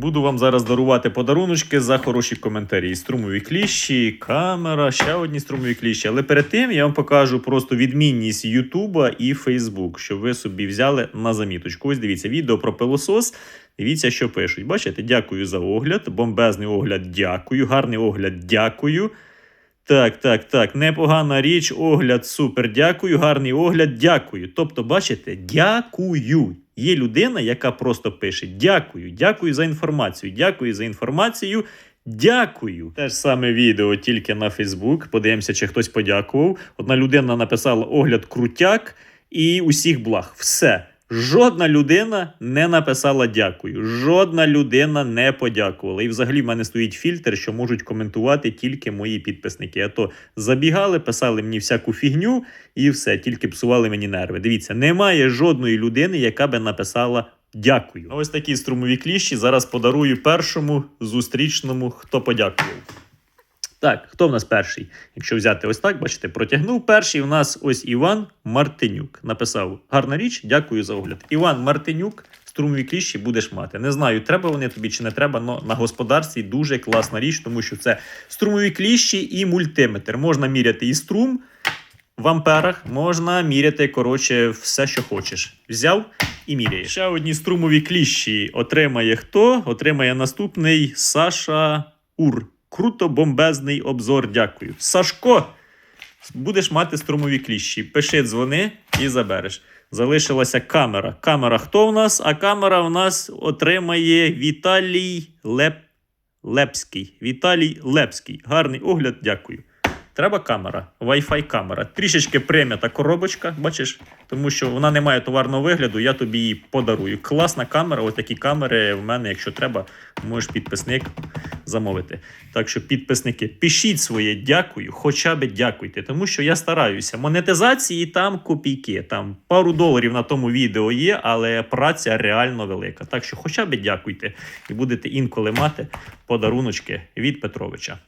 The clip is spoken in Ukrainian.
Буду вам зараз дарувати подаруночки за хороші коментарі. Струмові кліщі, камера, ще одні струмові кліщі. Але перед тим я вам покажу просто відмінність Ютуба і Фейсбук, щоб ви собі взяли на заміточку. Ось дивіться, відео про пилосос. Дивіться, що пишуть. Бачите, дякую за огляд. Бомбезний огляд, дякую. Гарний огляд, дякую. Так, так, так, непогана річ, огляд, супер, дякую, гарний огляд, дякую. Тобто, бачите, дякую. Є людина, яка просто пише дякую, дякую за інформацію, дякую за інформацію. Дякую. Те ж саме відео тільки на Фейсбук. Подивимося, чи хтось подякував. Одна людина написала огляд крутяк і усіх благ. Все. Жодна людина не написала дякую. Жодна людина не подякувала. І взагалі в мене стоїть фільтр, що можуть коментувати тільки мої підписники. А то забігали, писали мені всяку фігню і все, тільки псували мені нерви. Дивіться, немає жодної людини, яка би написала дякую. Ось такі струмові кліщі. Зараз подарую першому зустрічному, хто подякував. Так, хто в нас перший? Якщо взяти ось так, бачите, протягнув перший. У нас ось Іван Мартинюк. Написав: гарна річ, дякую за огляд. Іван Мартинюк, струмові кліщі будеш мати. Не знаю, треба вони тобі чи не треба, але на господарстві дуже класна річ, тому що це струмові кліщі і мультиметр. Можна міряти і струм в амперах, можна міряти, коротше, все, що хочеш. Взяв і міряєш. Ще одні струмові кліщі отримає хто? Отримає наступний Саша Ур. Круто бомбезний обзор. Дякую. Сашко, будеш мати струмові кліщі. Пиши, дзвони і забереш. Залишилася камера. Камера хто в нас? А камера в нас отримає Віталій Леп... Лепський. Віталій Лепський. Гарний огляд, дякую. Треба камера, Wi-Fi камера. Трішечки прем'ята коробочка, бачиш, тому що вона не має товарного вигляду, я тобі її подарую. Класна камера, ось такі камери в мене, якщо треба, можеш підписник замовити. Так що, підписники, пишіть своє дякую, хоча б дякуйте, тому що я стараюся. Монетизації там копійки, там пару доларів на тому відео є, але праця реально велика. Так що, хоча б дякуйте і будете інколи мати подаруночки від Петровича.